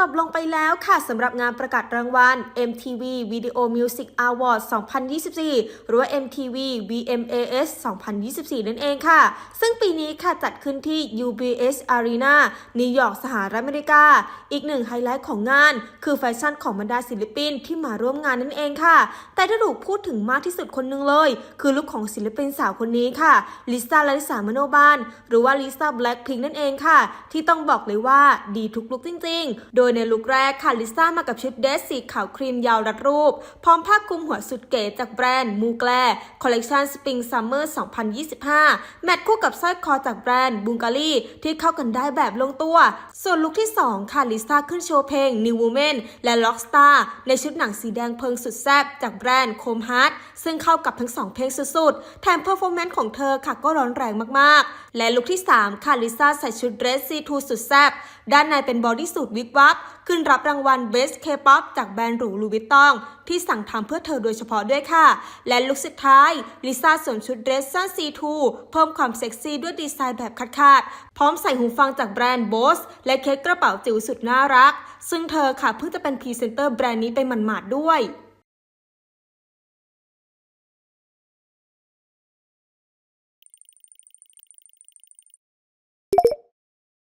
จบลงไปแล้วค่ะสำหรับงานประกาศรางวัล MTV Video Music Awards 2024 หรือว่า MTV VMAS 2024 นั่นเองค่ะ ซึ่งปีนี้ค่ะจัดขึ้นที่ UBS Arena นิวยอร์กสหรัฐอเมริกา อีกหนึ่งไฮไลท์ของงาน คือแฟชั่นของบรรดาศิลปินที่มาร่วมงานนั่นเองค่ะ แต่ถ้าถูกพูดถึงมากที่สุดคนหนึงเลย คือลุคของศิลปินสาวคนนี้ค่ะลิซ่าลาลิสามโนบานหรือว่าลิซ่าแบล็คพิงนั่นเองค่ะ ที่ต้องบอกเลยว่าดีทุกลุคจริง ๆ โดยยในลุคแรกค่ะลิซ่ามากับชุดเดรสสีขาวครีมยาวรัดรูป พร้อมผ้าคลุมหัวสุดเก๋จากแบรนด์มูแกลคอลเลกชันสปริงซัมเมอร์2025 แมทคู่กับสร้อยคอจากแบรนด์บุงการีที่เข้ากันได้แบบลงตัว ส่วนลุคที่ 2 ค่ะลิซ่าขึ้นโชว์เพลง New Woman และ Rockstar ในชุดหนังสีแดงเพลิงสุดแซ่บจากแบรนด์โคมฮาร์ดซึ่งเข้ากับทั้งสองเพลงสุดๆแถมเพอร์ฟอร์แมนซ์ของเธอค่ะก็ร้อนแรงมากๆ และลุคที่ 3 ค่ะลิซ่าใส่ชุดเดรสซีทูสุดแซ่บด้านในเป็นบอดี้สูทวิบวับขึ้นรับรางวัล Best K-pop จากแบรนด์หรูลูวิตตอง ที่สั่งทำเพื่อเธอโดยเฉพาะด้วยค่ะ และลุคสุดท้ายลิซ่าสวมชุดเดรสสั้นซีทูเพิ่มความเซ็กซี่ด้วยดีไซน์แบบขาดๆพร้อมใส่หูฟังจากแบรนด์ Bose และเคสกระเป๋าจิ๋วสุดน่ารัก ซึ่งเธอค่ะเพิ่งจะเป็นพรีเซนเตอร์แบรนด์นี้ไปหมาดๆด้วย